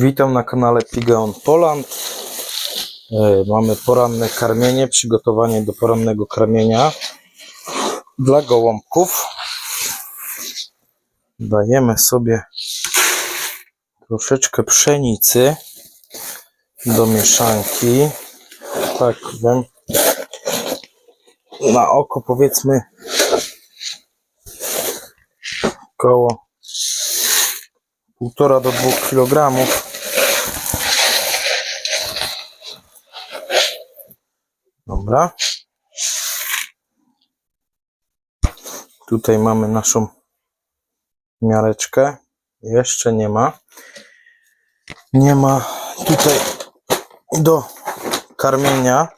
Witam na kanale Pigeon Poland. E, Mamy poranne karmienie, przygotowanie do porannego karmienia dla gołąbków. Dajemy sobie troszeczkę pszenicy do mieszanki. Tak, wiem. Na oko powiedzmy około 1,5 do 2 kg. Dobra. Tutaj mamy naszą miareczkę. Jeszcze nie ma. Nie ma tutaj do karmienia.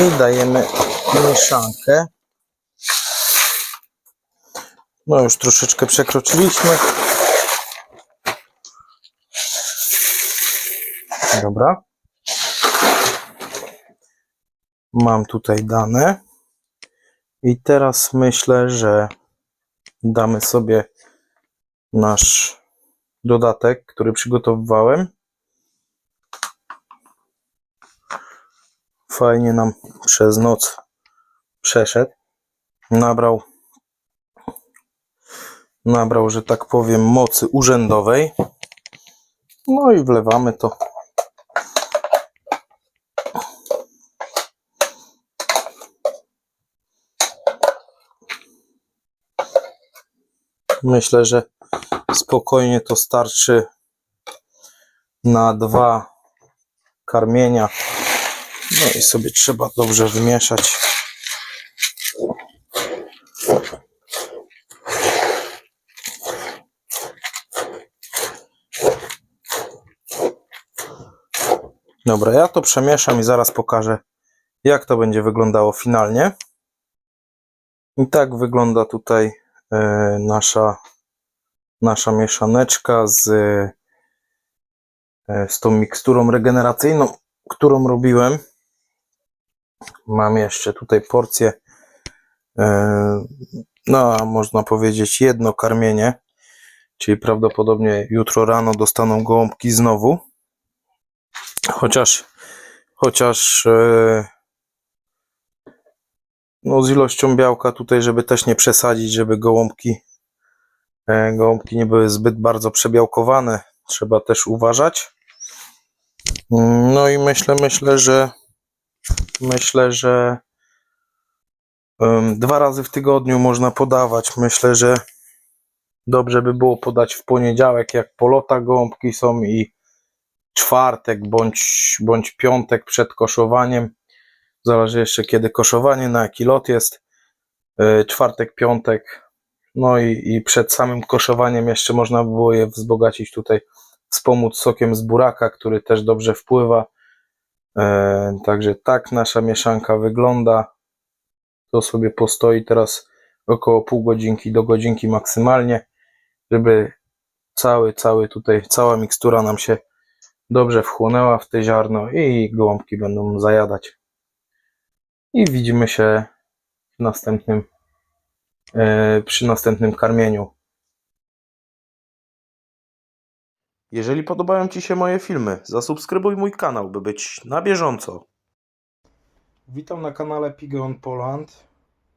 I dajemy mieszankę. No już troszeczkę przekroczyliśmy. Dobra. Mam tutaj dane. I teraz myślę, że damy sobie nasz dodatek, który przygotowywałem. Fajnie nam przez noc przeszedł. Nabrał nabrał, że tak powiem, mocy urzędowej. No i wlewamy to. Myślę, że spokojnie to starczy na dwa karmienia. No i sobie trzeba dobrze wymieszać. Dobra, ja to przemieszam i zaraz pokażę, jak to będzie wyglądało finalnie. I tak wygląda tutaj nasza, nasza mieszaneczka z, e, z tą miksturą regeneracyjną, którą robiłem. Mam jeszcze tutaj porcję, e, no można powiedzieć jedno karmienie, czyli prawdopodobnie jutro rano dostaną gołąbki znowu. Chociaż, chociaż e, no z ilością białka tutaj, żeby też nie przesadzić, żeby gołąbki, e, gołąbki nie były zbyt bardzo przebiałkowane, trzeba też uważać. Mm, No i myślę, myślę, że myślę, że dwa razy w tygodniu można podawać. Myślę, że dobrze by było podać w poniedziałek, jak po lotach gołąbki są i czwartek bądź, bądź piątek przed koszowaniem. Zależy jeszcze kiedy koszowanie, na jaki lot jest. Yy, Czwartek, piątek. No i, i przed samym koszowaniem jeszcze można by było je wzbogacić tutaj, wspomóc sokiem z buraka, który też dobrze wpływa. Yy, Także tak nasza mieszanka wygląda. To sobie postoi teraz około pół godzinki do godzinki maksymalnie, żeby cały, cały tutaj, cała mikstura nam się dobrze wchłonęła w te ziarno i gołąbki będą zajadać. I widzimy się w następnym, e, przy następnym karmieniu. Jeżeli podobają Ci się moje filmy, zasubskrybuj mój kanał, by być na bieżąco. Witam na kanale Pigeon Poland.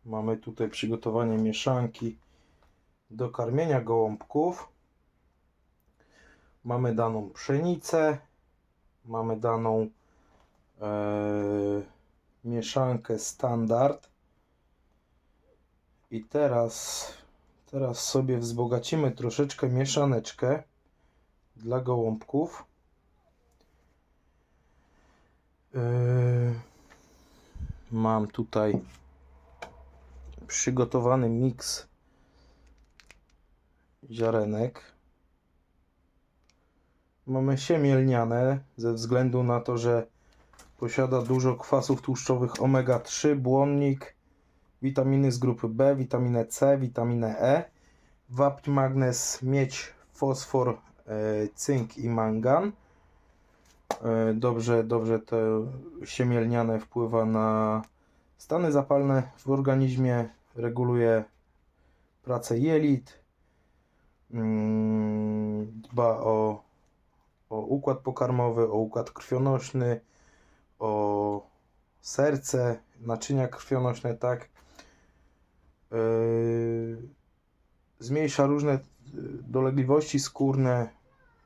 Mamy tutaj przygotowanie mieszanki do karmienia gołąbków. Mamy daną pszenicę, mamy daną e, mieszankę standard. I teraz, teraz sobie wzbogacimy troszeczkę mieszaneczkę dla gołąbków. E, mam tutaj przygotowany miks ziarenek. Mamy siemię lniane ze względu na to, że posiada dużo kwasów tłuszczowych omega-3, błonnik, witaminy z grupy B, witaminę C, witaminę E, wapń, magnez, miedź, fosfor, e, cynk i mangan. E, Dobrze, dobrze to siemię lniane wpływa na stany zapalne w organizmie, reguluje pracę jelit, Mm, Dba o, o układ pokarmowy, o układ krwionośny, o serce, naczynia krwionośne, tak. Yy, Zmniejsza różne y, dolegliwości skórne,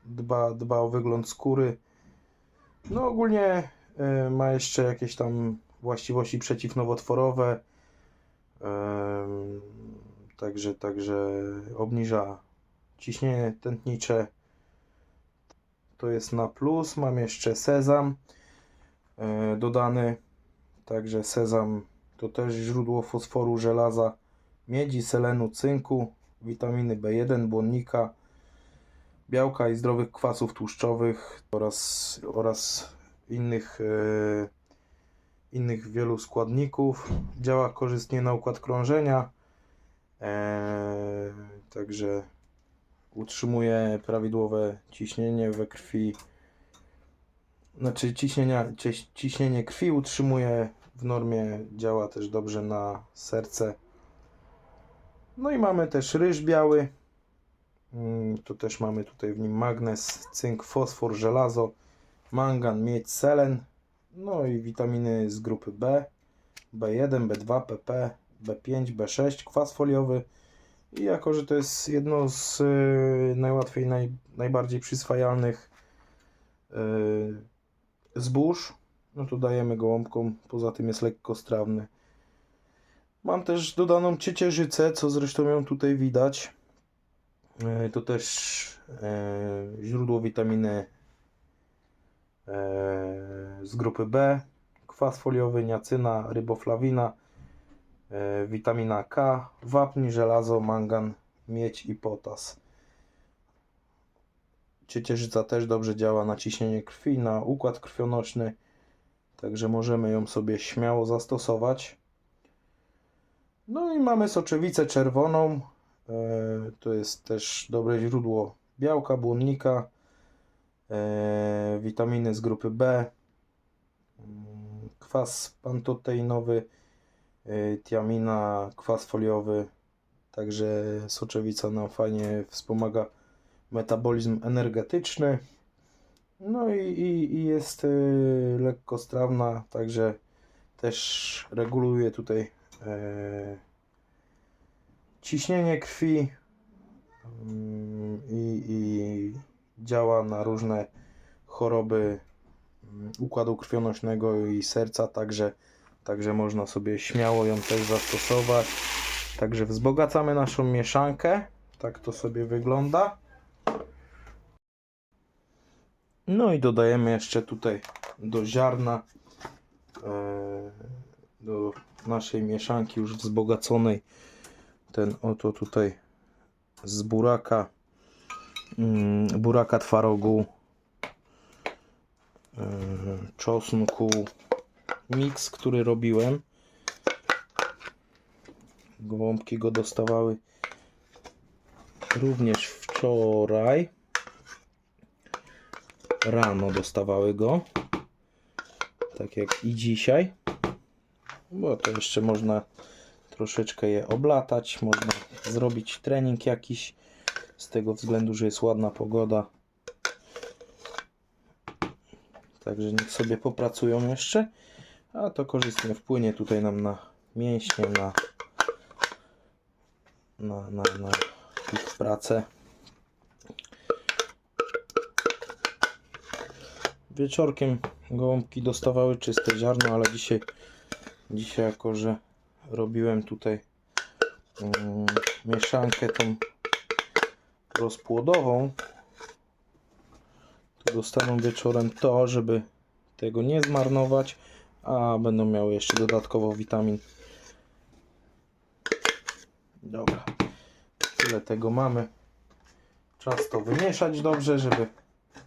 dba, dba o wygląd skóry. No ogólnie y, ma jeszcze jakieś tam właściwości przeciwnowotworowe. Em, Także, także obniża ciśnienie tętnicze. To jest na plus. Mam jeszcze sezam dodany. Także sezam to też źródło fosforu, żelaza, miedzi, selenu, cynku, witaminy B1, błonnika, białka i zdrowych kwasów tłuszczowych oraz, oraz innych, e, innych wielu składników. Działa korzystnie na układ krążenia. Eee, także utrzymuje prawidłowe ciśnienie we krwi. Znaczy ciśnienia, cie- ciśnienie krwi utrzymuje w normie, działa też dobrze na serce. No i mamy też ryż biały. Mm, To też mamy tutaj w nim magnez, cynk, fosfor, żelazo, mangan, miedź, selen. No i witaminy z grupy B, B1, B2, PP, B5, B6, kwas foliowy. I jako, że to jest jedno z y, najłatwiej, naj, najbardziej przyswajalnych y, zbóż, no to dajemy gołąbkom. Poza tym jest lekko strawny. Mam też dodaną ciecierzycę, co zresztą ją tutaj widać. Y, to też y, źródło witaminy y, z grupy B, kwas foliowy, niacyna, ryboflawina, e, witamina K, wapń, żelazo, mangan, miedź i potas. Ciecierzyca też dobrze działa na ciśnienie krwi, na układ krwionośny, także możemy ją sobie śmiało zastosować. No i mamy soczewicę czerwoną. E, To jest też dobre źródło białka, błonnika, e, witaminy z grupy B, mm, kwas pantoteinowy, y, tiamina, kwas foliowy. Także soczewica nam fajnie wspomaga metabolizm energetyczny. No i, i, i jest y, lekko strawna, także też reguluje tutaj e, ciśnienie krwi mm, i, i działa na różne choroby mm, układu krwionośnego i serca, także Także można sobie śmiało ją też zastosować. Także wzbogacamy naszą mieszankę. Tak to sobie wygląda. No i dodajemy jeszcze tutaj do ziarna, e, do naszej mieszanki już wzbogaconej, ten oto tutaj z buraka, mm, buraka twarogu, e, czosnku, miks, który robiłem. Gołąbki go dostawały również wczoraj. Rano dostawały go. Tak jak i dzisiaj. Bo to jeszcze można troszeczkę je oblatać. Można zrobić trening jakiś. Z tego względu, że jest ładna pogoda. Także niech sobie popracują jeszcze. A to korzystnie wpłynie tutaj nam na mięśnie, na, na, na, na ich pracę. Wieczorkiem gołąbki dostawały czyste ziarno, ale dzisiaj, dzisiaj jako, że robiłem tutaj mm, mieszankę tą rozpłodową, to dostaną wieczorem to, żeby tego nie zmarnować a będą miały jeszcze dodatkowo witamin. Dobra, tyle tego mamy. Czas to wymieszać dobrze, żeby,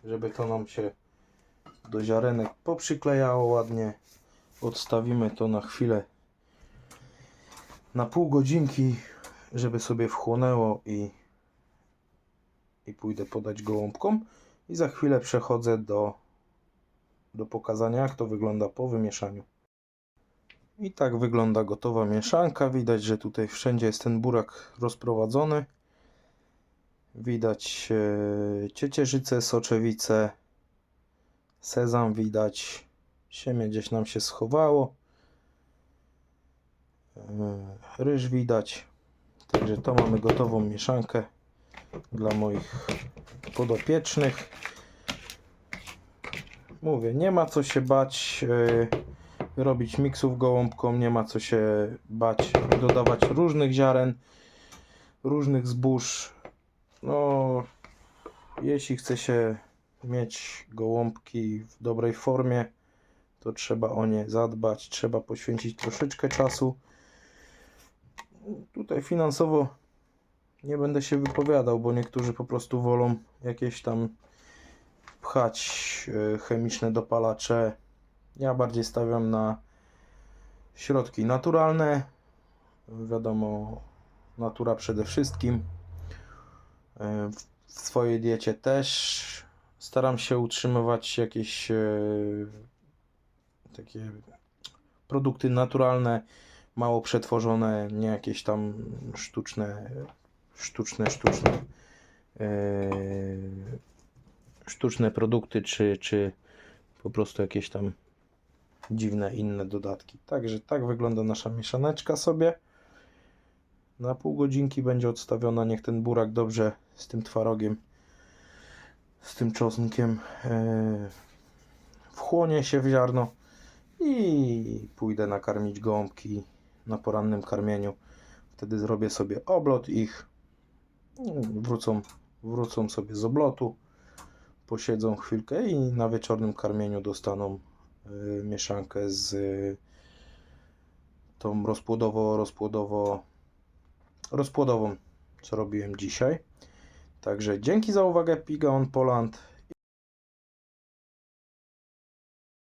żeby to nam się do ziarenek poprzyklejało ładnie. Odstawimy to na chwilę, na pół godzinki, żeby sobie wchłonęło i, i pójdę podać gołąbkom. I za chwilę przechodzę do do pokazania, jak to wygląda po wymieszaniu. I tak wygląda gotowa mieszanka. Widać, że tutaj wszędzie jest ten burak rozprowadzony. Widać e, ciecierzycę, soczewice, sezam widać, siemię gdzieś nam się schowało, e, ryż widać, także to mamy gotową mieszankę dla moich podopiecznych. Mówię, nie ma co się bać e, robić miksów gołąbką, nie ma co się bać dodawać różnych ziaren, różnych zbóż. No, jeśli chce się mieć gołąbki w dobrej formie, to trzeba o nie zadbać, trzeba poświęcić troszeczkę czasu. Tutaj finansowo nie będę się wypowiadał, bo niektórzy po prostu wolą jakieś tam pchać e, chemiczne dopalacze. Ja bardziej stawiam na środki naturalne. Wiadomo, natura przede wszystkim. E, W w swojej diecie też staram się utrzymywać jakieś e, takie produkty naturalne, mało przetworzone, nie jakieś tam sztuczne, sztuczne, sztuczne, e, sztuczne produkty, czy, czy po prostu jakieś tam dziwne inne dodatki. Także tak wygląda nasza mieszaneczka sobie. Na pół godzinki będzie odstawiona, niech ten burak dobrze z tym twarogiem, z tym czosnkiem e, wchłonie się w ziarno i pójdę nakarmić gołąbki na porannym karmieniu. Wtedy zrobię sobie oblot ich. Wrócą, wrócą sobie z oblotu, posiedzą chwilkę i na wieczornym karmieniu dostaną e, mieszankę z e, tą rozpłodowo, rozpłodowo, rozpłodową, co robiłem dzisiaj. Także dzięki za uwagę, Piga on Poland.